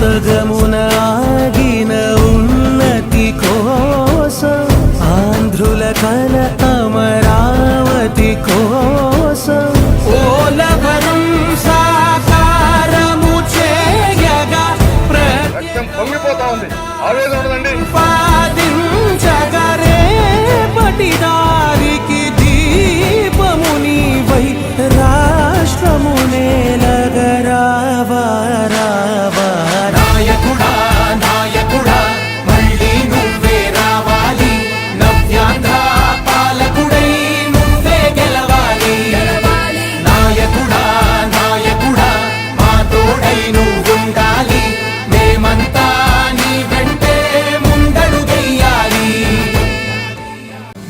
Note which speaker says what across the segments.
Speaker 1: సగమున ఆగిన ఉన్నతి కోసం ఆంధ్రుల కల అమరావతి కోసం
Speaker 2: ఓలవరం
Speaker 3: ఉంది. ఆవేదన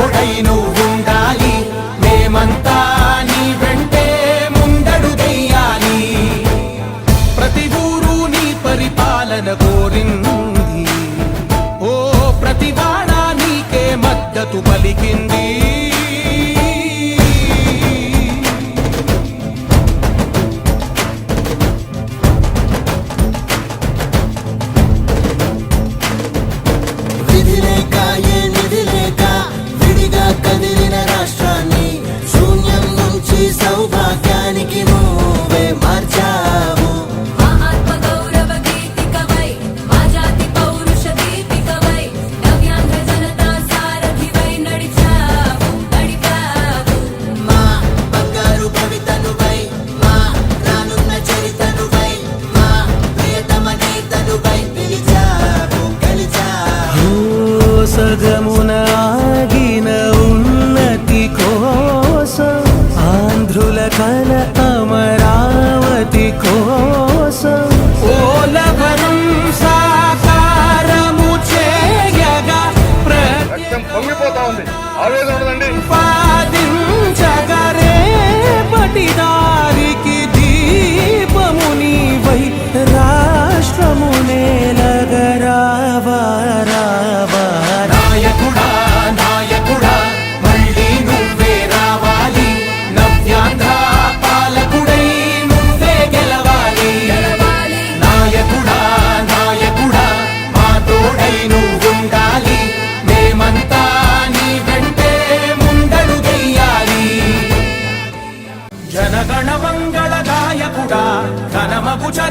Speaker 2: తోడై me salvar. মনে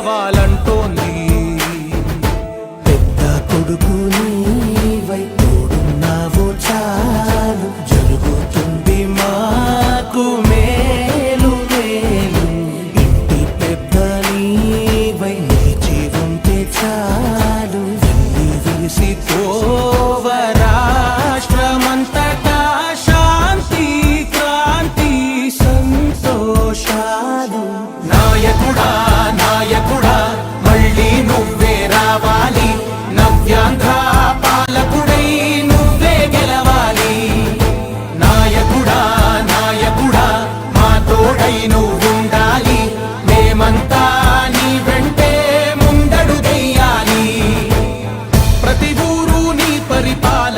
Speaker 4: నిలవాలంటోంది
Speaker 2: పెద్ద కొడుకు నీవై తోడున్నావో చాలు. జరుగుతుంది మాకు మేలు మేలు. ఇంటి పెద్ద నీవై నిలిచి ఉంటే చాలు.